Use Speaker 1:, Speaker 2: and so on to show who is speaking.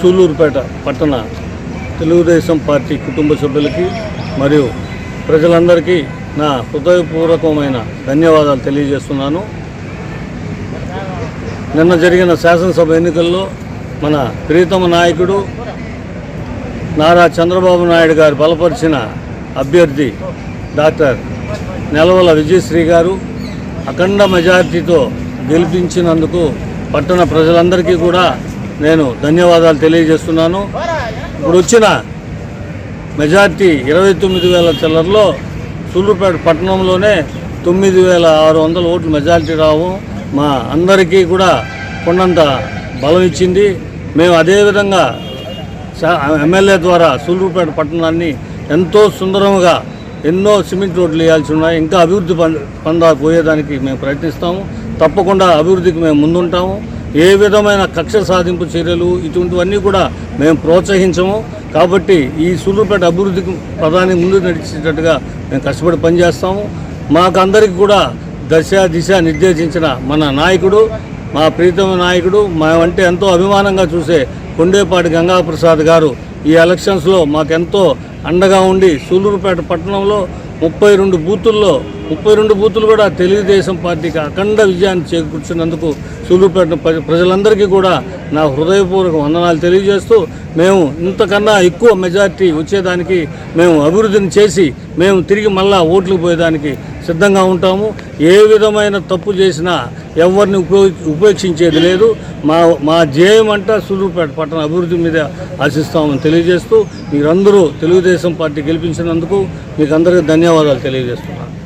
Speaker 1: సూలూరుపేట పట్టణ తెలుగుదేశం పార్టీ కుటుంబ సభ్యులకి మరియు ప్రజలందరికీ నా హృదయపూర్వకమైన ధన్యవాదాలు తెలియజేస్తున్నాను. నిన్న జరిగిన శాసనసభ ఎన్నికల్లో మన ప్రీతమ నాయకుడు నారా చంద్రబాబు నాయుడు గారు బలపరిచిన అభ్యర్థి డాక్టర్ నెలవల విజయశ్రీ గారు అఖండ మెజార్టీతో గెలిపించినందుకు పట్టణ ప్రజలందరికీ కూడా నేను ధన్యవాదాలు తెలియజేస్తున్నాను. ఇప్పుడు వచ్చిన మెజార్టీ ఇరవై తొమ్మిది వేల చిల్లరలో సూళ్ళూరుపేట పట్టణంలోనే తొమ్మిది వేల ఆరు వందల ఓట్లు మెజార్టీ రావు. మా అందరికీ కూడా కొండంత బలం ఇచ్చింది. మేము అదేవిధంగా ఎమ్మెల్యే ద్వారా సూళ్ళూరుపేట పట్టణాన్ని ఎంతో సుందరంగా ఎన్నో సిమెంట్ రోడ్లు వేయాల్సి ఉన్నాయి. ఇంకా అభివృద్ధి పం- పోయేదానికి మేము ప్రయత్నిస్తాము. తప్పకుండా అభివృద్ధికి మేము ముందుంటాము. ఏ విధమైన కక్ష సాధింపు చర్యలు ఇటువంటివన్నీ కూడా మేము ప్రోత్సహించము. కాబట్టి ఈ సూళ్ళూరుపేట అభివృద్ధికి ప్రధాని ముందు నడిచేటట్టుగా మేము కష్టపడి పనిచేస్తాము. మాకందరికి కూడా దశ దిశ నిర్దేశించిన మన నాయకుడు మా ప్రీతమ నాయకుడు మేమంటే ఎంతో అభిమానంగా చూసే కొండేపాటి గంగాప్రసాద్ గారు ఈ ఎలక్షన్స్లో మాకెంతో అండగా ఉండి సూళ్ళూరుపేట పట్టణంలో ముప్పై రెండు బూతుల్లో ముప్పై రెండు బూతులు కూడా తెలుగుదేశం పార్టీకి అఖండ విజయాన్ని చేకూర్చినందుకు సూళ్ళూరుపేట ప్రజలందరికీ కూడా నా హృదయపూర్వక వందనాలు తెలియజేస్తూ మేము ఇంతకన్నా ఎక్కువ మెజార్టీ వచ్చేదానికి మేము అభివృద్ధిని చేసి మేము తిరిగి మళ్ళా ఓట్లకు పోయేదానికి సిద్ధంగా ఉంటాము. ఏ విధమైన తప్పు చేసినా ఎవరిని ఉపయో ఉపేక్షించేది లేదు. మా మా ధ్యేయం అంతా సూళ్ళూరుపేట పట్టణ అభివృద్ధి మీద ఆశిస్తామని తెలియజేస్తూ మీరందరూ తెలుగుదేశం పార్టీ గెలిపించినందుకు మీకు అందరికీ ధన్యవాదాలు తెలియజేస్తున్నాను.